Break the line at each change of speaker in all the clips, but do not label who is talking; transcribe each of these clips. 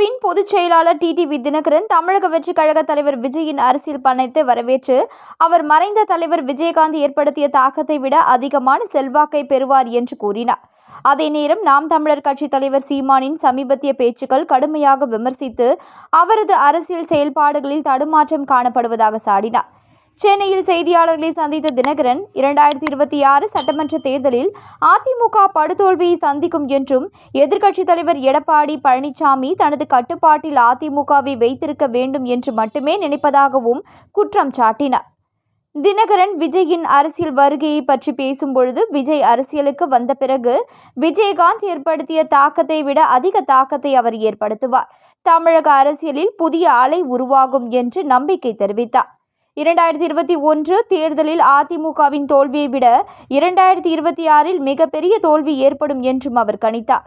திமுகவின் பொதுச் செயலாளர் வி தினகரன் தமிழக வெற்றிக் கழக தலைவர் விஜயின் அரசியல் பணத்தை வரவேற்று அவர் மறைந்த தலைவர் விஜயகாந்த் ஏற்படுத்திய தாக்கத்தை விட அதிகமான செல்வாக்கை பெறுவார் என்று கூறினார் அதே நேரம் நாம் தமிழர் கட்சி தலைவர் சீமானின் சமீபத்திய பேச்சுக்கள் கடுமையாக விமர்சித்து அவரது அரசியல் செயல்பாடுகளில் தடுமாற்றம் காணப்படுவதாக சாடினார் சென்னையில் செய்தியாளர்களை சந்தித்த தினகரன் இரண்டாயிரத்தி இருபத்தி ஆறு சட்டமன்ற தேர்தலில் அதிமுக படுதோல்வியை சந்திக்கும் என்றும் எதிர்க்கட்சித் தலைவர் எடப்பாடி பழனிசாமி தனது கட்டுப்பாட்டில் அதிமுகவை வைத்திருக்க வேண்டும் என்று மட்டுமே நினைப்பதாகவும் குற்றம் சாட்டினார் தினகரன் விஜயின் அரசியல் வருகையை பற்றி பேசும்பொழுது விஜய் அரசியலுக்கு வந்த பிறகு விஜயகாந்த் ஏற்படுத்திய தாக்கத்தை விட அதிக தாக்கத்தை அவர் ஏற்படுத்துவார் தமிழக அரசியலில் புதிய அலை உருவாகும் என்று நம்பிக்கை தெரிவித்தார் இரண்டாயிரத்தி இருபத்தி ஒன்று தேர்தலில் அதிமுகவின் தோல்வியை விட இரண்டாயிரத்தி இருபத்தி ஆறில் மிகப்பெரிய தோல்வி ஏற்படும் என்றும் அவர் கணித்தார்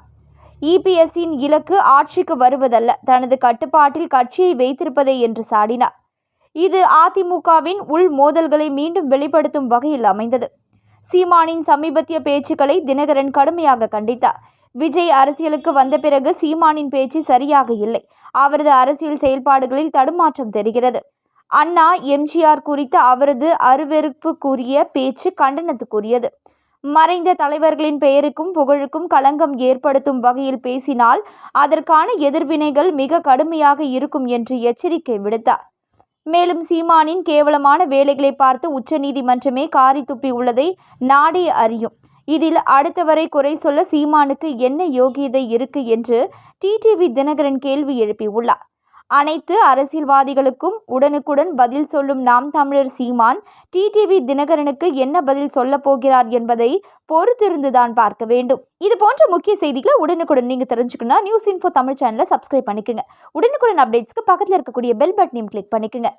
இபிஎஸ்இன் இலக்கு ஆட்சிக்கு வருவதல்ல தனது கட்டுப்பாட்டில் கட்சியை வைத்திருப்பதே என்று சாடினார் இது அதிமுகவின் உள் மோதல்களை மீண்டும் வெளிப்படுத்தும் வகையில் அமைந்தது சீமானின் சமீபத்திய பேச்சுக்களை தினகரன் கடுமையாக கண்டித்தார் விஜய் அரசியலுக்கு வந்த பிறகு சீமானின் பேச்சு சரியாக இல்லை அவரது அரசியல் செயல்பாடுகளில் தடுமாற்றம் தெரிகிறது அண்ணா எம்ஜிஆர் குறித்து அவரது அருவெறுப்புக்குரிய பேச்சு கண்டனத்துக்குரியது மறைந்த தலைவர்களின் பெயருக்கும் புகழுக்கும் களங்கம் ஏற்படுத்தும் வகையில் பேசினால் அதற்கான எதிர்வினைகள் மிக கடுமையாக இருக்கும் என்று எச்சரிக்கை விடுத்தார் மேலும் சீமானின் கேவலமான வேலைகளை பார்த்து உச்சநீதிமன்றமே காரி துப்பி உள்ளதை நாடே அறியும் இதில் அடுத்தவரை குறை சொல்ல சீமானுக்கு என்ன யோகியதை இருக்கு என்று டிடிவி தினகரன் கேள்வி எழுப்பியுள்ளார் அனைத்து அரசியல்வாதிகளுக்கும் உடனுக்குடன் பதில் சொல்லும் நாம் தமிழர் சீமான் டிடிவி தினகரனுக்கு என்ன பதில் சொல்ல போகிறார் என்பதை பொறுத்திருந்துதான் பார்க்க வேண்டும் இது போன்ற முக்கிய செய்திகளை உடனுக்குடன் நீங்கள் தெரிஞ்சுக்கணும்னா நியூஸ் இன்ஃபோ தமிழ் சேனலை சப்ஸ்கிரைப் பண்ணிக்கோங்க உடனுக்குடன் அப்டேட்ஸ்க்கு பக்கத்தில் இருக்கக்கூடிய பெல் பட்டனையும் கிளிக் பண்ணிக்கோங்க